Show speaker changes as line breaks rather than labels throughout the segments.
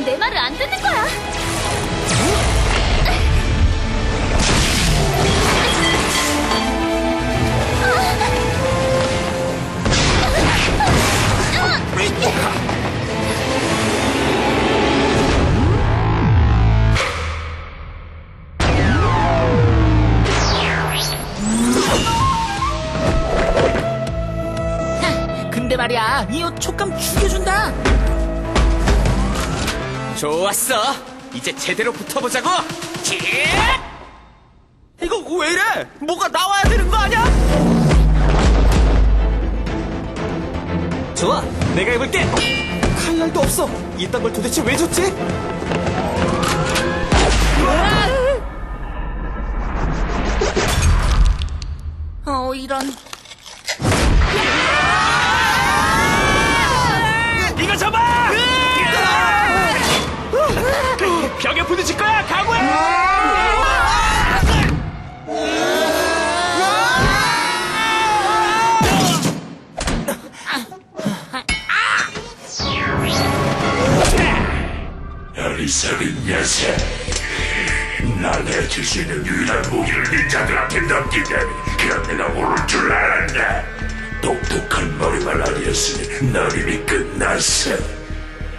남자들은 내 말을 안 듣는 거야.
근데 말이야, 이 옷 촉감
좋았어. 이제 제대로 붙어보자고. 킥!
이거 왜 이래? 뭐가 나와야 되는 거 아니야?
좋아. 내가 해볼게. 칼날도 없어. 이딴 걸 도대체 왜 줬지?
어, 이런.
어리석은 녀석. 날 해칠 수 있는 유일한 무기를 닌자들한테 넘기다니 그럼 내가 모를 줄 알았나 똑똑한 머리만 아니었으니 널 이미 끝났어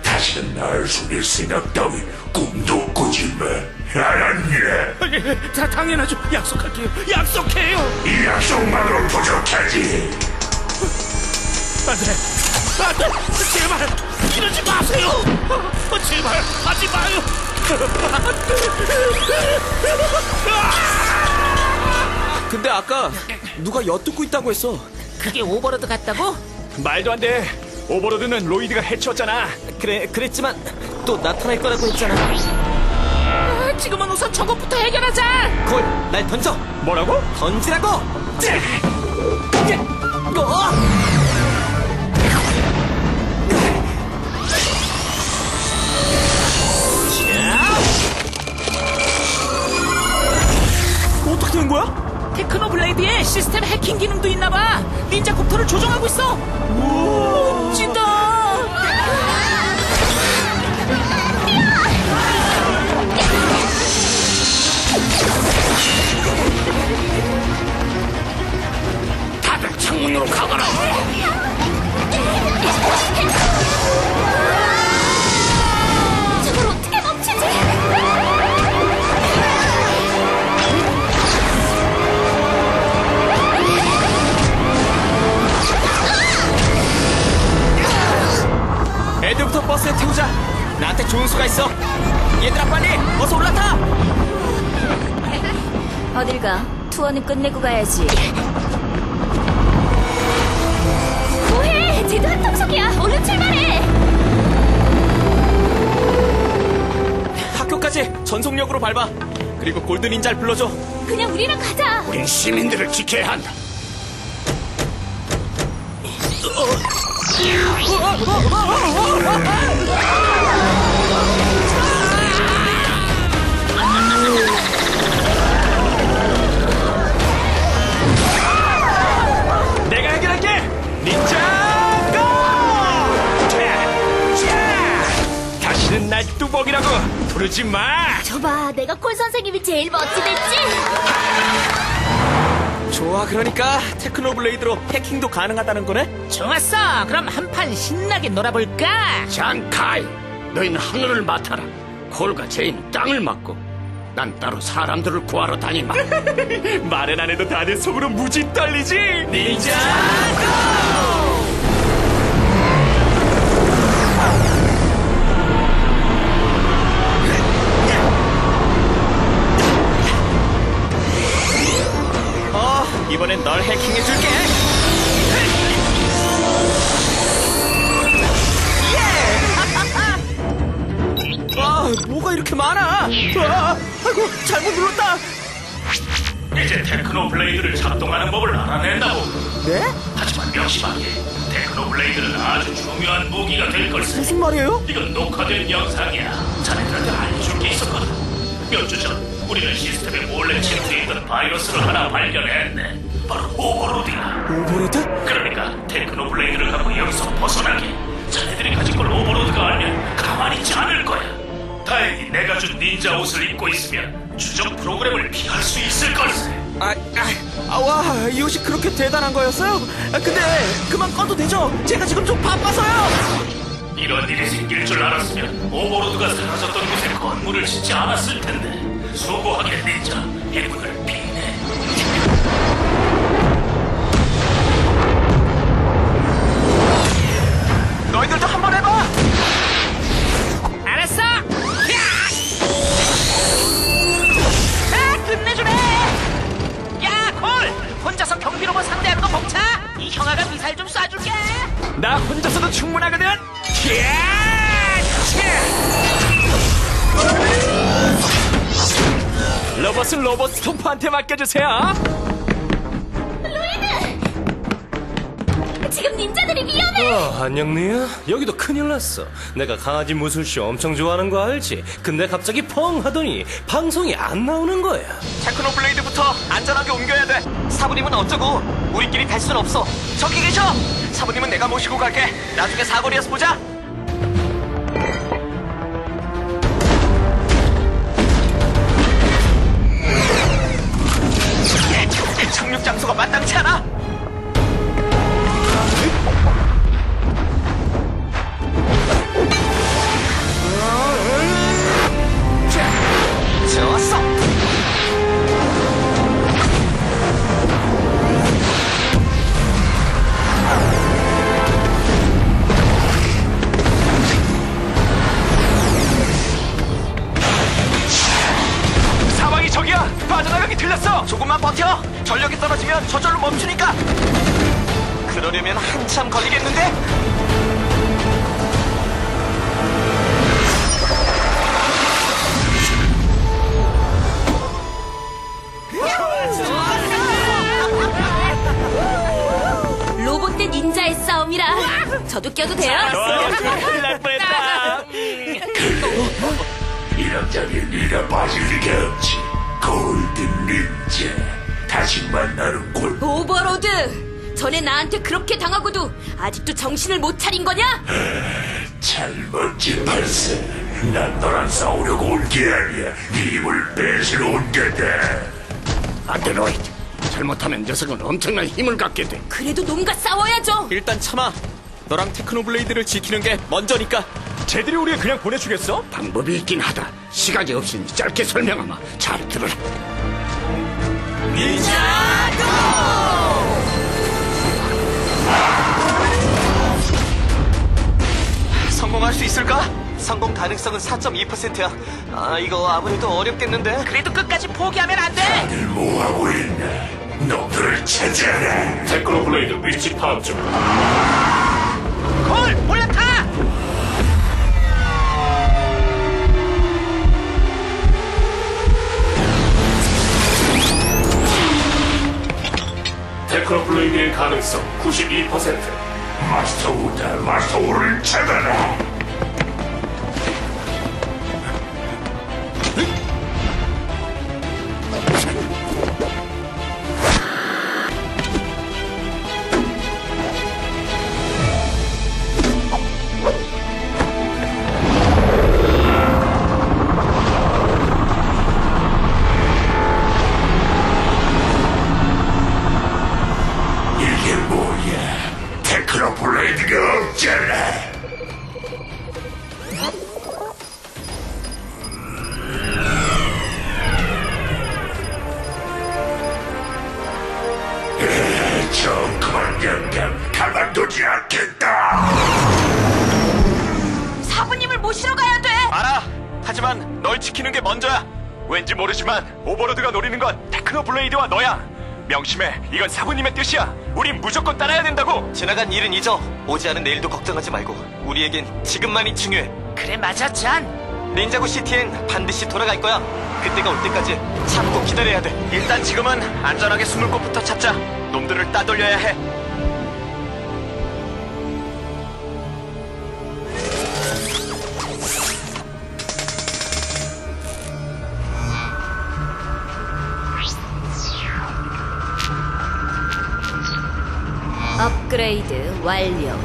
다시는 날 속일 생각 따위 꿈도 꾸지 마 알았냐
자, 당연하죠. 약속할게요. 약속해요.
이 약속만으로 부족하지
안 돼. 안 돼. 제발. 이러지 마세요. 어, 제발. 하지 마요. 근데 아까 누가 엿듣고 있다고 했어.
그게 오버로드 같다고?
말도 안 돼. 오버로드는 로이드가 해치웠잖아. 그래, 그랬지만 또 나타날 거라고 했잖아.
아, 지금은 우선 저것부터 해결하자.
콜, 날 던져. 뭐라고? 던지라고. 어? 어떻게 된 거야?
테크노 블레이드에 시스템 해킹 기능도 있나봐. 닌자 콥터를 조정하고 있어. 멋지다.
버스에 태우자. 나한테 좋은 수가 있어. 얘들아 빨리 어서 올라타.
어딜 가? 투어는 끝내고 가야지. 뭐해? 쟤도 한통속이야. 얼른 출발해.
학교까지 전속력으로 밟아. 그리고 골든 닌자를 불러줘.
그냥 우리랑 가자.
우린 시민들을 지켜야 한다
내가 해결할게. 닌자 고! 자, 자. 다시는 날 뚜벅이라고 부르지 마.
저봐, 내가 콜 선생님이 제일 멋지댔지?
좋아, 그러니까 테크노 블레이드로 해킹도 가능하다는 거네.
좋았어. 그럼 한판 신나게 놀아볼까?
장카이 너희는 하늘을 맡아라 콜과 제인 땅을 맡고 난 따로 사람들을 구하러 다니마
말은 안 해도 다들 속으로 무지 떨리지. 닌자 고!
블레이드를 작동하는 법을 알아낸다고.
네?
하지만 명심하게 테크노 블레이드는 아주 중요한 무기가 될 걸세.
무슨 말이에요?
이건 녹화된 영상이야. 자네들한테 알려줄 게 있었거든. 몇 주 전 우리는 시스템에 몰래 침투했던 바이러스를 하나 발견했네. 바로 오버로드야.
오버로드?
그러니까 테크노 블레이드를 갖고 여기서 벗어나게. 자네들이 가진 걸 오버로드가 알면 가만히 있지 않을 거야. 다행히 내가 준 닌자 옷을 입고 있으면 추적 프로그램을 피할 수 있을 걸세.
아, 아, 아, 와, 이 옷이 그렇게 대단한 거였어요? 아, 근데 그만 꺼도 되죠? 제가 지금 좀 바빠서요.
이런 일이 생길 줄 알았으면 오버로드가 사라졌던 곳에 건물을 짓지 않았을 텐데 수고하게 닌자 행운을 비
형아가 미사일 좀 쏴줄게!
나 혼자서도 충분하거든. 로봇은 로봇 스톰프한테 맡겨주세요.
지금 닌자들이 위험해!
어, 안녕 니야? 여기도 큰일 났어. 내가 강아지 무술쇼 엄청 좋아하는 거 알지? 근데 갑자기 펑 하더니 방송이 안 나오는 거야.
테크노 사부님은 어쩌고? 우리끼리 갈 순 없어. 저기 계셔. 사부님은 내가 모시고 갈게. 나중에 사거리에서 보자.
싸움이라. 저도 껴도 돼요?
큰일 날 뻔했다!
이런저런 네가 빠질 리가 없지 골든 닌자 다시 만나는 골
오버로드! 전에 나한테 그렇게 당하고도 아직도 정신을 못 차린 거냐?
잘못지 발사 난 너랑 싸우려고 온 게 아니야 네 힘을 뺏으러 온 거다 안드로이드 잘못하면 녀석은 엄청난 힘을 갖게 돼
그래도 놈과 싸워야죠!
일단 참아. 너랑 테크노 블레이드를 지키는 게 먼저니까. 쟤들이 우리 그냥 보내주겠어?
방법이 있긴 하다 시간이 없으니 짧게 설명하마 잘 들어라
성공할 수 있을까? 성공 가능성은 4.2%야. 아, 이거 아무래도 어렵겠는데?
그래도 끝까지 포기하면 안 돼!
다들 뭐하고 있나 놈들을 찾아라 테크노블레이드 위치 파악 중
콜! 올라타!
테크노블레이드의 가능성 92% 마스터 우다 마스터 우를 찾아라
하지만 널 지키는 게 먼저야. 왠지 모르지만 오버로드가 노리는 건 테크노 블레이드와 너야. 명심해. 이건 사부님의 뜻이야. 우린 무조건 따라야 된다고. 지나간 일은 잊어. 오지 않은 내일도 걱정하지 말고. 우리에겐 지금만이 중요해.
그래, 맞아, 잔!
닌자고 시티엔 반드시 돌아갈 거야. 그때가 올 때까지 참고 기다려야 돼. 일단 지금은 안전하게 숨을 곳부터 찾자. 놈들을 따돌려야 해.
업그레이드 완료.